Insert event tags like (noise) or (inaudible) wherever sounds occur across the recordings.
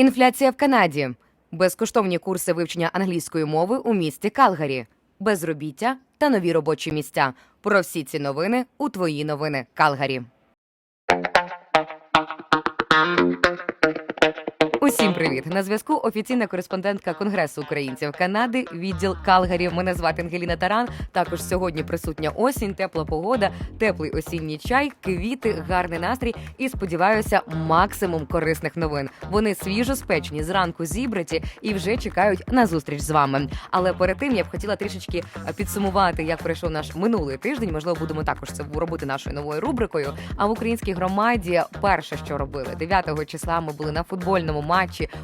Інфляція в Канаді, безкоштовні курси вивчення англійської мови у місті Калгарі, безробіття та нові робочі місця. Про всі ці новини у твої новини Калгарі. Усім привіт! На зв'язку офіційна кореспондентка Конгресу українців Канади, відділ Калгарі. Мене звати Ангеліна Таран. Також сьогодні присутня осінь, тепла погода, теплий осінній чай, квіти, гарний настрій і сподіваюся, максимум корисних новин. Вони свіжо спечені, зранку зібраті і вже чекають на зустріч з вами. Але перед тим я б хотіла трішечки підсумувати, як пройшов наш минулий тиждень. Можливо, будемо також це робити нашою новою рубрикою. А в українській громаді перше, що робили 9 числа, ми були на футбольному матчі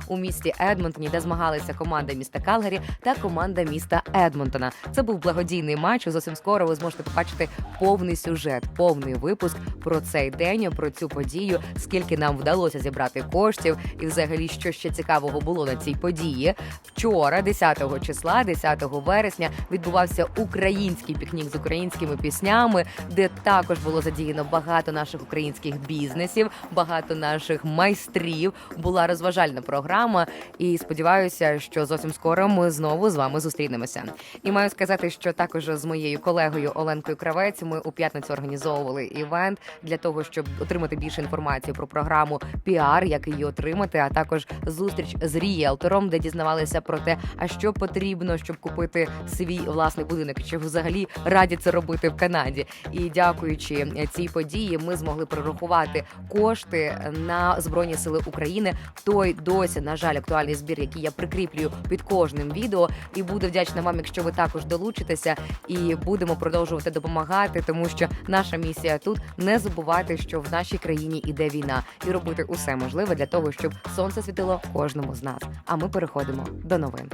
у місті Едмонтоні, де змагалися команда міста Калгарі та команда міста Едмонтона. Це був благодійний матч. Зовсім скоро ви зможете побачити повний сюжет, повний випуск про цей день, про цю подію, скільки нам вдалося зібрати коштів, і взагалі що ще цікавого було на цій події. Вчора, 10 числа, 10 вересня, відбувався український пікнік з українськими піснями, де також було задіяно багато наших українських бізнесів, багато наших майстрів. Була розважальна програма, і сподіваюся, що зовсім скоро ми знову з вами зустрінемося. І маю сказати, що також з моєю колегою Оленкою Кравець ми у п'ятницю організовували івент для того, щоб отримати більше інформації про програму піар, як її отримати, а також зустріч з рієлтором, де дізнавалися про те, а що потрібно, щоб купити свій власний будинок, чи взагалі раді це робити в Канаді. І дякуючи цій події, ми змогли прорахувати кошти на збройні сили України. в Той досі, на жаль, актуальний збір, який я прикріплюю під кожним відео, і буду вдячна вам, якщо ви також долучитеся, і будемо продовжувати допомагати, тому що наша місія тут не забувати, що в нашій країні іде війна, і робити усе можливе для того, щоб сонце світило кожному з нас. А ми переходимо до новин.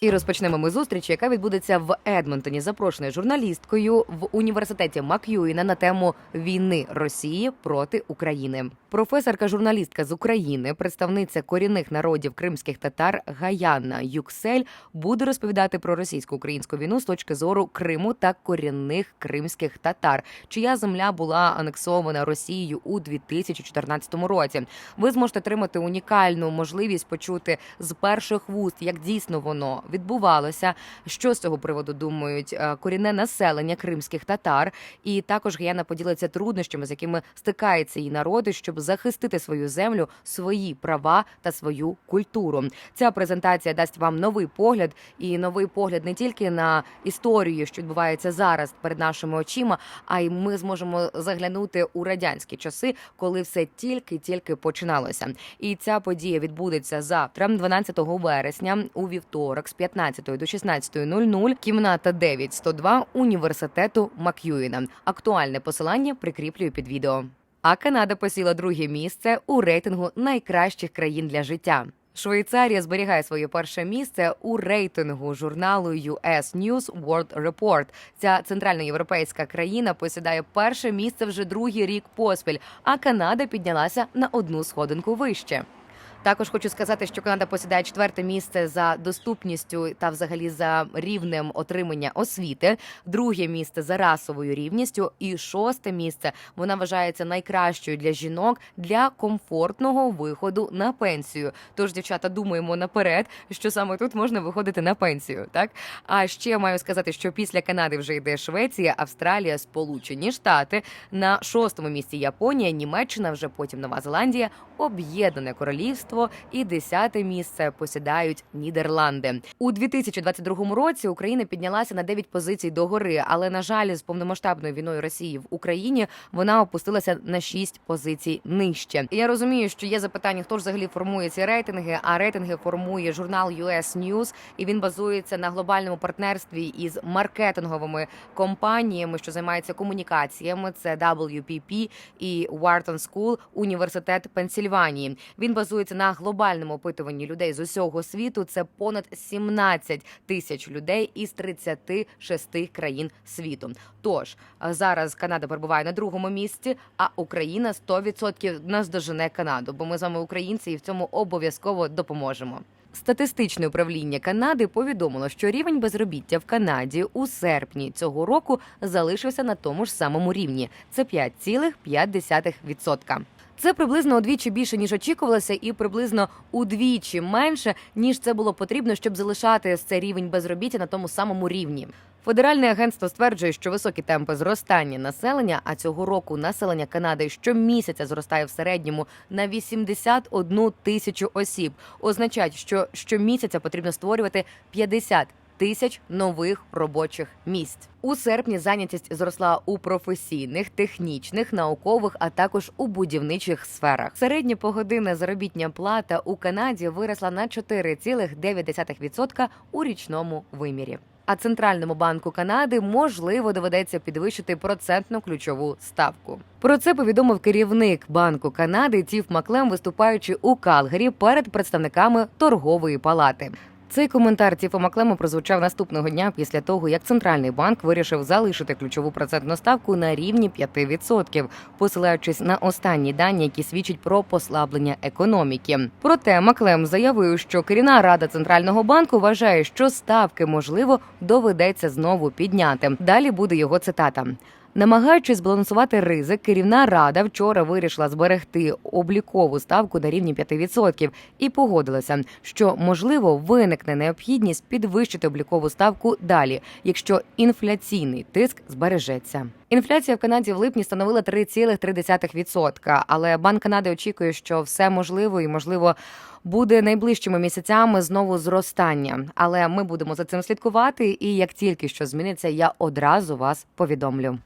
І розпочнемо ми зустріч, яка відбудеться в Едмонтоні, запрошеною журналісткою в університеті Мак'юїна на тему війни Росії проти України. Професорка журналістка з України, представниця корінних народів кримських татар Гаянна Юксель, буде розповідати про російсько-українську війну з точки зору Криму та корінних кримських татар, чия земля була анексована Росією у 2014 році. Ви зможете отримати унікальну можливість почути з перших вуст, як дійсно воно відбувалося, що з цього приводу думають е, корінне населення кримських татар, і також Гаяна поділиться труднощами, з якими стикаються її народи, щоб захистити свою землю, свої права та свою культуру. Ця презентація дасть вам новий погляд і новий погляд не тільки на історію, що відбувається зараз перед нашими очима, а й ми зможемо заглянути у радянські часи, коли все тільки-тільки починалося. І ця подія відбудеться завтра, 12 вересня, у вівторок, 15 до 16.00, кімната 9-102 університету Мак'юїна. Актуальне посилання прикріплюю під відео. А Канада посіла друге місце у рейтингу найкращих країн для життя. Швейцарія зберігає своє перше місце у рейтингу журналу US News World Report. Ця центральноєвропейська країна посідає перше місце вже другий рік поспіль, а Канада піднялася на одну сходинку вище. Також хочу сказати, що Канада посідає четверте місце за доступністю та взагалі за рівнем отримання освіти, друге місце за расовою рівністю, і шосте місце вона вважається найкращою для жінок для комфортного виходу на пенсію. Тож, дівчата, думаємо наперед, що саме тут можна виходити на пенсію. Так а ще маю сказати, що після Канади вже йде Швеція, Австралія, Сполучені Штати на шостому місці Японія, Німеччина, вже потім Нова Зеландія, Об'єднане Королівство і десяте місце посідають Нідерланди у 2022 році. Україна піднялася на 9 позицій догори, але на жаль, з повномасштабною війною Росії в Україні вона опустилася на 6 позицій нижче. Я розумію, що є запитання, хто ж взагалі формує ці рейтинги. А рейтинги формує журнал US News, і він базується на глобальному партнерстві із маркетинговими компаніями, що займаються комунікаціями. Це WPP і Wharton School, університет Пенсільванії. Він базується на глобальному опитуванні людей з усього світу. Це понад 17 тисяч людей із 36 країн світу. Тож зараз Канада перебуває на другому місці, а Україна 100% наздожене Канаду. Бо ми з вами українці і в цьому обов'язково допоможемо. Статистичне управління Канади повідомило, що рівень безробіття в Канаді у серпні цього року залишився на тому ж самому рівні. Це 5,5%. Це приблизно удвічі більше ніж очікувалося, і приблизно удвічі менше ніж це було потрібно, щоб залишати цей рівень безробіття на тому самому рівні. Федеральне агентство стверджує, що високі темпи зростання населення, а цього року населення Канади щомісяця зростає в середньому на 81 тисячу осіб. Означають, що щомісяця потрібно створювати 50 тисяч нових робочих місць. У серпні зайнятість зросла у професійних, технічних, наукових, а також у будівничих сферах. Середня погодинна заробітня плата у Канаді виросла на 4,9% у річному вимірі. А центральному банку Канади можливо доведеться підвищити процентну ключову ставку. Про це повідомив керівник Банку Канади Тіф Маклем, виступаючи у Калгарі перед представниками торгової палати. Цей коментар Тіфа Маклему прозвучав наступного дня після того, як центральний банк вирішив залишити ключову процентну ставку на рівні 5%, посилаючись на останні дані, які свідчать про послаблення економіки. Проте Маклем заявив, що керівна рада центрального банку вважає, що ставки можливо доведеться знову підняти. Далі буде його цитата. Намагаючись збалансувати ризик, керівна рада вчора вирішила зберегти облікову ставку на рівні 5% і погодилася, що можливо виникне необхідність підвищити облікову ставку далі, якщо інфляційний тиск збережеться. Інфляція в Канаді в липні становила 3,3%, але Банк Канади очікує, що все можливо і можливо. Буде найближчими місяцями знову зростання, але ми будемо за цим слідкувати. І як тільки що зміниться, я одразу вас повідомлю.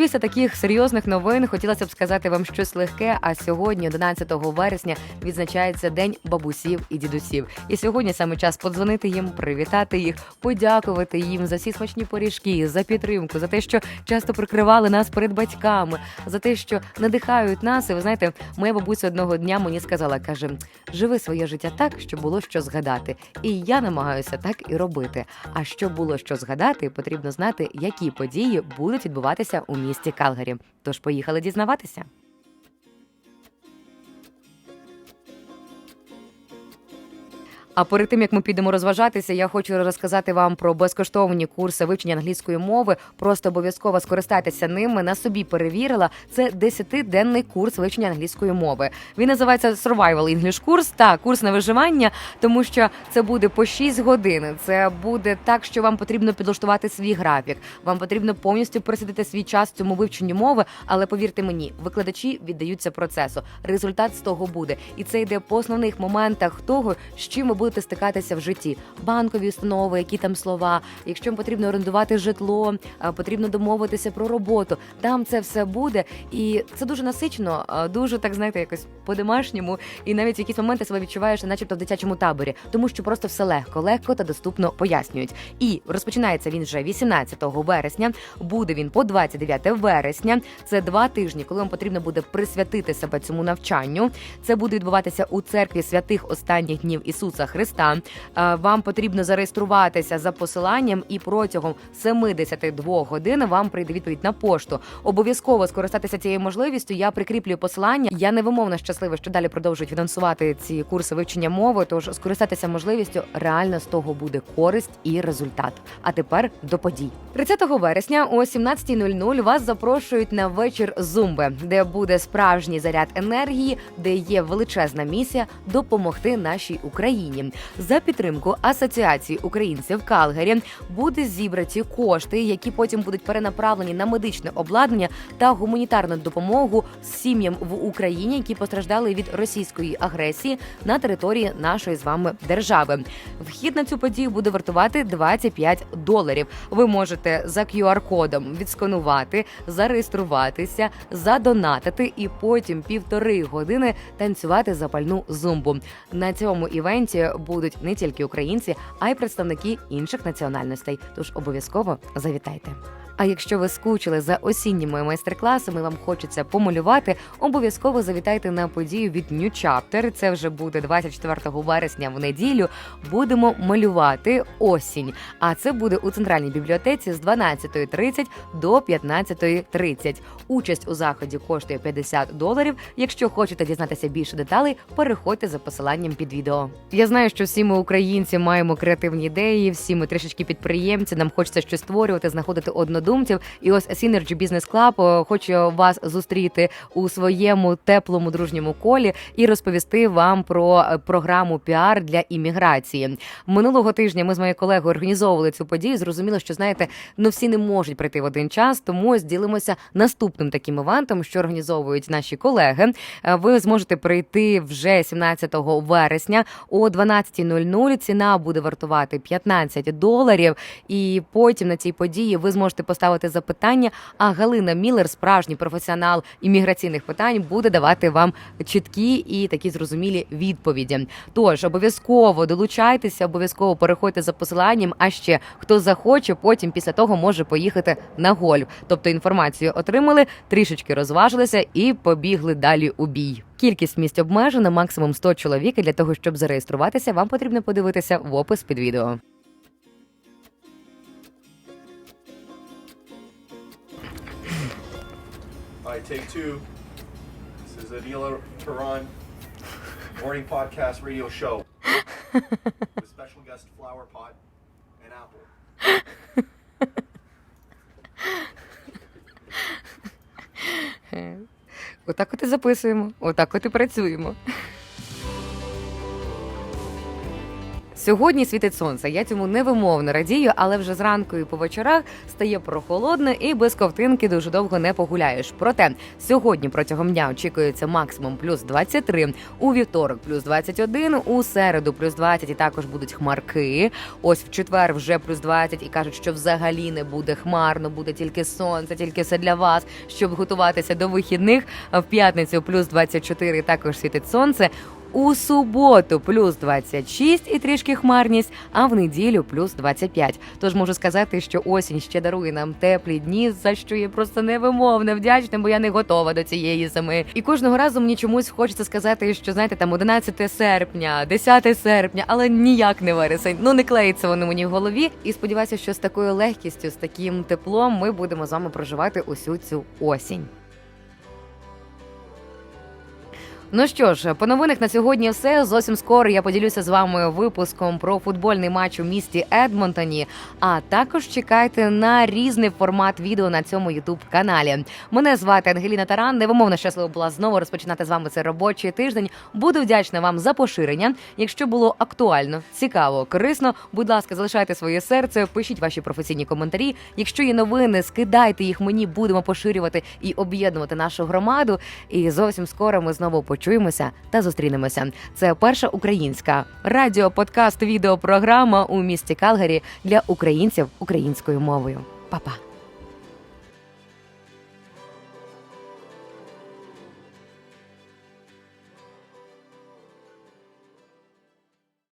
Після таких серйозних новин хотілося б сказати вам щось легке. А сьогодні, 11 вересня, відзначається день бабусів і дідусів. І сьогодні саме час подзвонити їм, привітати їх, подякувати їм за всі смачні поріжки, за підтримку, за те, що часто прикривали нас перед батьками, за те, що надихають нас. І ви знаєте, моя бабуся одного дня мені сказала: каже: живи своє життя так, щоб було що згадати. І я намагаюся так і робити. А щоб було що згадати, потрібно знати, які події будуть відбуватися у місті Калгарі. Тож поїхали дізнаватися. А перед тим як ми підемо розважатися, я хочу розказати вам про безкоштовні курси вивчення англійської мови. Просто обов'язково скористайтеся ними. На собі перевірила. Це 10-денний курс вивчення англійської мови. Він називається Survival English курс та курс на виживання, тому що це буде по 6 годин. Це буде так, що вам потрібно підлаштувати свій графік. Вам потрібно повністю присвятити свій час цьому вивченню мови. Але повірте мені, викладачі віддаються процесу. Результат з того буде, і це йде по основних моментах того, з чим ви будете стикатися в житті. Банкові установи, які там слова. Якщо потрібно орендувати житло, потрібно домовитися про роботу. Там це все буде, і це дуже насичено, дуже так знаєте, якось по-домашньому. І навіть в якісь моменти себе відчуваєш, начебто в дитячому таборі, тому що просто все легко, легко та доступно пояснюють. І розпочинається він вже 18 вересня. Буде він по 29 вересня. Це два тижні, коли вам потрібно буде присвятити себе цьому навчанню. Це буде відбуватися у церкві святих останніх днів Ісуса Христа. Е, Вам потрібно зареєструватися за посиланням, і протягом 72 годин вам прийде відповідь на пошту. Обов'язково скористатися цією можливістю. Я прикріплюю посилання. Я невимовно щаслива, що далі продовжують фінансувати ці курси вивчення мови. Тож скористатися можливістю реально з того буде користь і результат. А тепер до подій. 30 вересня о 17.00 вас запрошують на вечір зумби, де буде справжній заряд енергії, де є величезна місія допомогти нашій Україні. За підтримку Асоціації українців Калгарі буде зібраті кошти, які потім будуть перенаправлені на медичне обладнання та гуманітарну допомогу сім'ям в Україні, які постраждали від російської агресії на території нашої з вами держави. Вхід на цю подію буде вартувати 25 доларів. Ви можете за QR-кодом відсканувати, зареєструватися, задонатити і потім півтори години танцювати запальну зумбу. На цьому івенті будуть не тільки українці, а й представники інших національностей. Тож обов'язково завітайте. А якщо ви скучили за осінніми майстер-класами, вам хочеться помалювати, обов'язково завітайте на подію від New Chapter. Це вже буде 24 вересня в неділю. Будемо малювати осінь. А це буде у центральній бібліотеці з 12.30 до 15.30. Участь у заході коштує 50 доларів. Якщо хочете дізнатися більше деталей, переходьте за посиланням під відео. Я знаю, що всі ми українці маємо креативні ідеї, всі ми трішечки підприємці. Нам хочеться щось створювати, знаходити однодумців. І ось Synergy Business Club е, хоче вас зустріти у своєму теплому дружньому колі і розповісти вам про е, програму піар для імміграції. Минулого тижня ми з моєю колегою організовували цю подію. Зрозуміло, що знаєте, ну всі не можуть прийти в один час, тому ось ділимося наступним таким івентом, що організовують наші колеги. Е, Ви зможете прийти вже 17 вересня о 12.00. Ціна буде вартувати 15 доларів. І потім на цій події ви зможете поставити запитання. А Галина Міллер, справжній професіонал імміграційних питань, буде давати вам чіткі і такі зрозумілі відповіді. Тож обов'язково долучайтеся, обов'язково переходьте за посиланням. А ще хто захоче, потім після того може поїхати на гольф. Тобто інформацію отримали, трішечки розважилися і побігли далі у бій. Кількість місць обмежена, максимум 100 чоловік. І для того, щоб зареєструватися, вам потрібно подивитися в опис під відео. All right, take two. This is Adila Turan, morning podcast radio show (laughs) with special guest Flower Pot and Apple. Отак от і записуємо, отак от і працюємо. Сьогодні світить сонце. Я цьому невимовно радію, але вже зранку і по вечорах стає прохолодно і без ковтинки дуже довго не погуляєш. Проте сьогодні протягом дня очікується максимум плюс 23, у вівторок плюс 21, у середу плюс 20 і також будуть хмарки. Ось в четвер вже плюс 20 і кажуть, що взагалі не буде хмарно, буде тільки сонце, тільки все для вас, щоб готуватися до вихідних. В п'ятницю плюс 24 також світить сонце. У суботу плюс 26 і трішки хмарність, а в неділю плюс 25. Тож можу сказати, що осінь ще дарує нам теплі дні, за що я просто невимовно вдячна, бо я не готова до цієї зими. І кожного разу мені чомусь хочеться сказати, що знаєте, там 11 серпня, 10 серпня, але ніяк не вересень. Ну не клеїться воно мені в голові. І сподіваюся, що з такою легкістю, з таким теплом ми будемо з вами проживати усю цю осінь. Ну що ж, по новинах на сьогодні все. Зовсім скоро я поділюся з вами випуском про футбольний матч у місті Едмонтоні. А також чекайте на різний формат відео на цьому ютуб каналі. Мене звати Ангеліна Таран. Невимовно щаслива була знову розпочинати з вами цей робочий тиждень. Буду вдячна вам за поширення. Якщо було актуально, цікаво, корисно, будь ласка, залишайте своє серце, пишіть ваші професійні коментарі. Якщо є новини, скидайте їх мені, будемо поширювати і об'єднувати нашу громаду. І зовсім скоро ми знову почуємося та зустрінемося. Це перша українська радіо, подкаст, відеопрограма у місті Калгарі для українців українською мовою. Па-па!